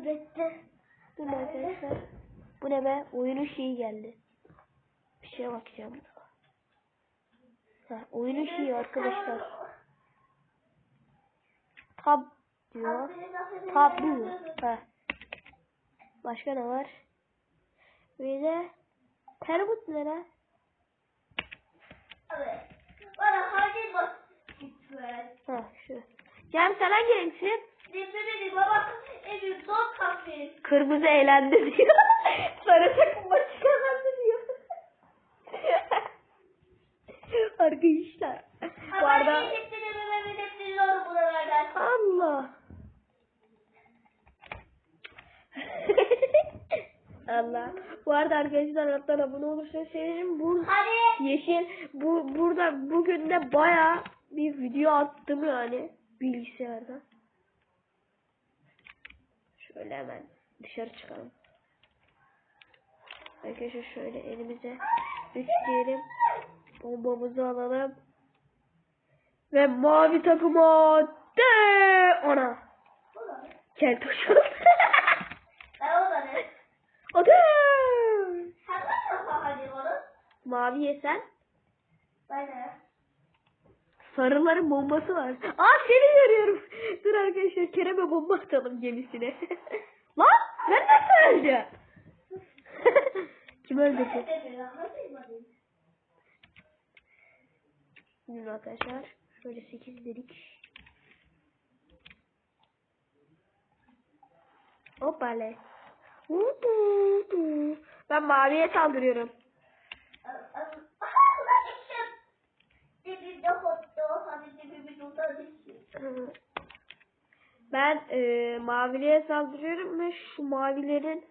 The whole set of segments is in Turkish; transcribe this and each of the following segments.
Dur bekle. Dur arkadaşlar. Bu ne be? Oyunun şeyi geldi. Bir şeye bakacağım. Ha, oyunun şeyi arkadaşlar. Tab diyor. Tab diyor. Ha. Başka ne var? Bir de Terbut ne lan? Evet. Bana hadi bak. Ha şu. Cem sen hangi renksin? Dinlemedim baba. Evim son kahve. Kırmızı eğlendi diyor. Sarı takım maçı kazandı diyor. Arkadaşlar. Bu arada. Allah. Allah. Bu arada arkadaşlar alttan abone olursanız sevinirim. Bu Hadi. yeşil bu burada bugün de baya bir video attım yani bilgisayarda. Şöyle hemen dışarı çıkalım. Arkadaşlar şöyle elimize üç diyelim. Bombamızı alalım. Ve mavi takıma de ona. Defa hadi onu? Mavi yesen. Ben de. Sarıların bombası var. Aa seni görüyorum. Dur arkadaşlar Kerem'e bomba atalım gemisine. Lan ben nasıl öldü? Kim öldürdü? Şimdi arkadaşlar şöyle 8 dedik. Hoppale. Ben maviye saldırıyorum. Ben e, maviliğe saldırıyorum ve şu mavilerin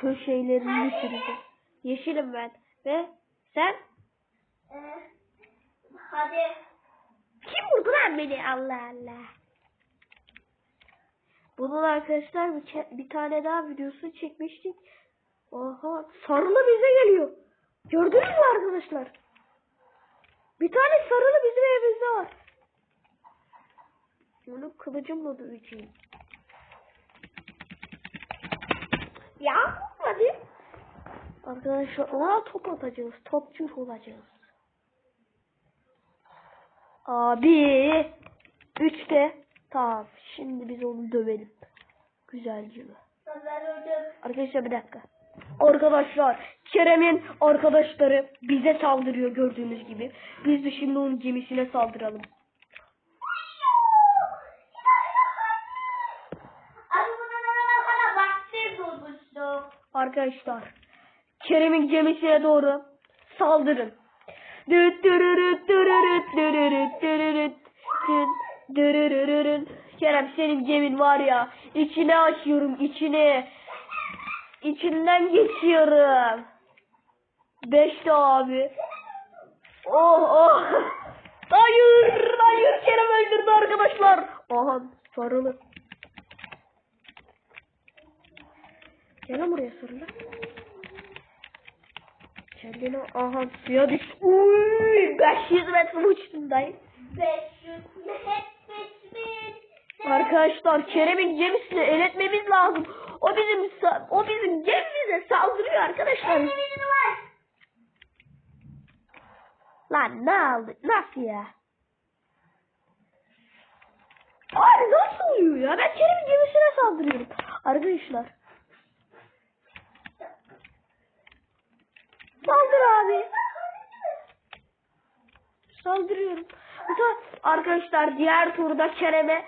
şu şeylerini düşüreceğim. Yeşilim ben. Ve sen? Hadi. Kim vurdu lan beni? Allah Allah. Bunun arkadaşlar bir, bir tane daha videosu çekmiştik. Oha sarılı bize geliyor. Gördünüz mü arkadaşlar? Bir tane sarılı bizim evimizde Onu kılıcımla döveceğim. Ya hadi. Arkadaşlar ona top atacağız. Topçu olacağız. Abi. Üçte. Tamam. Şimdi biz onu dövelim. Ben öldüm. Arkadaşlar bir dakika. Arkadaşlar Kerem'in arkadaşları bize saldırıyor gördüğünüz gibi. Biz de şimdi onun gemisine saldıralım. Arkadaşlar Kerem'in gemisine doğru saldırın. Kerem senin gemin var ya içine açıyorum içine. İçinden geçiyorum. Beşte abi. Oh oh. Hayır hayır Kerem öldürdü arkadaşlar. Aha sarılı. Gel buraya sarılı. Kendine aha suya düş. Uy 500 metre uçtundayım. 500 hep 5000. Arkadaşlar Kerem'in gemisini el etmemiz lazım. O bizim o bizim gemimize saldırıyor arkadaşlar. Lan ne aldı? Nasıl ya? Abi nasıl oluyor ya? Ben Kerem'in gemisine saldırıyorum. Arkadaşlar. Saldır abi. Saldırıyorum. Arkadaşlar diğer turda Kerem'e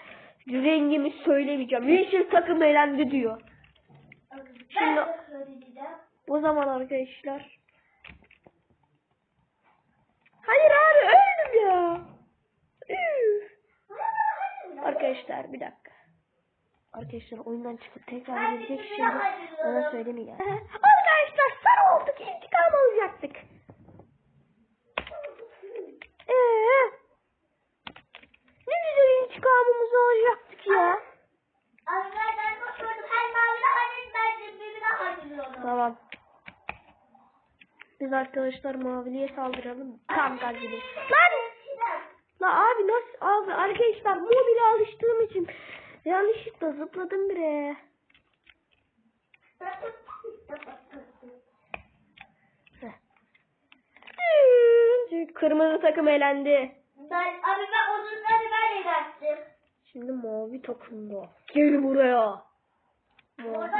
rengimi söylemeyeceğim. Yeşil takım elendi diyor. Şimdi-. O zaman arkadaşlar. Hayır abi öldüm ya. Arkadaşlar bir dakika. Arkadaşlar oyundan çıkıp tekrar gelecek şimdi ona söylemeyeceğim. Arkadaşlar sarı olduk intikam alacaktık. Eee? Ne güzel intikamımızı alacaktık ya. Tamam. Biz arkadaşlar maviliye saldıralım. Tam gaz gibi. Lan! La abi nasıl abi arkadaşlar mobile alıştığım için yanlışlıkla zıpladım. Çünkü kırmızı takım elendi. Ben, abi ben odunları ben yarattım. Şimdi mavi takımda. Gel buraya. Mavi,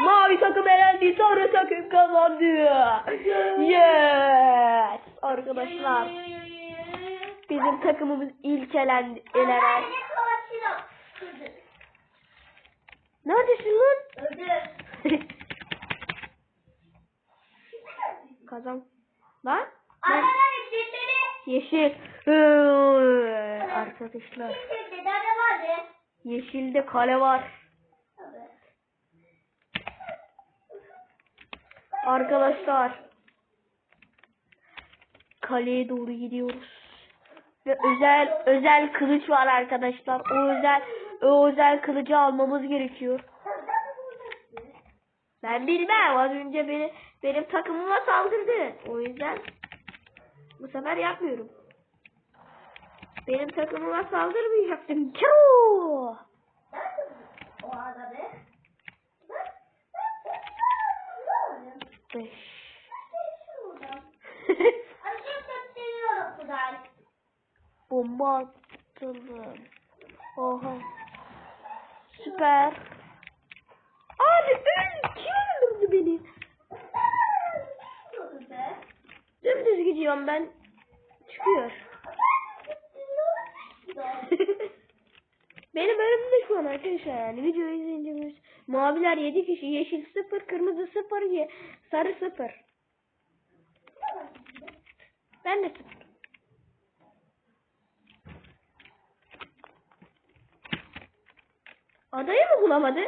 mavi takım elendi. Sarı takım kazandı. Yes. Arkadaşlar bizim takımımız ilk elendi. Kızım. Neredesin lan? Öldüm. Kazan. Lan? İçeri. Yeşil. Arkadaşlar. Yeşilde kale var. Arkadaşlar. Kaleye doğru gidiyoruz. Ve özel özel kılıç var arkadaşlar. O özel o özel kılıcı almamız gerekiyor. Ben bilmem. Az önce beni benim takımıma saldırdı. O yüzden bu sefer yapmıyorum. Benim takımıma saldırmayacaktım. Kero! O arada be. Beş. Attım. Oha. Süper. Abi öl. Kim öldürdü beni? Dümdüz gidiyorum ben. Çıkıyor. Benim önümde şu an arkadaşlar yani videoyu izleyince biz- maviler 7 kişi, yeşil 0, kırmızı 0, ye, sarı 0. Ben de 0. Adayı mı bulamadı?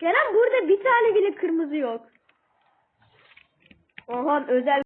Kerem burada bir tane bile kırmızı yok. Oha özel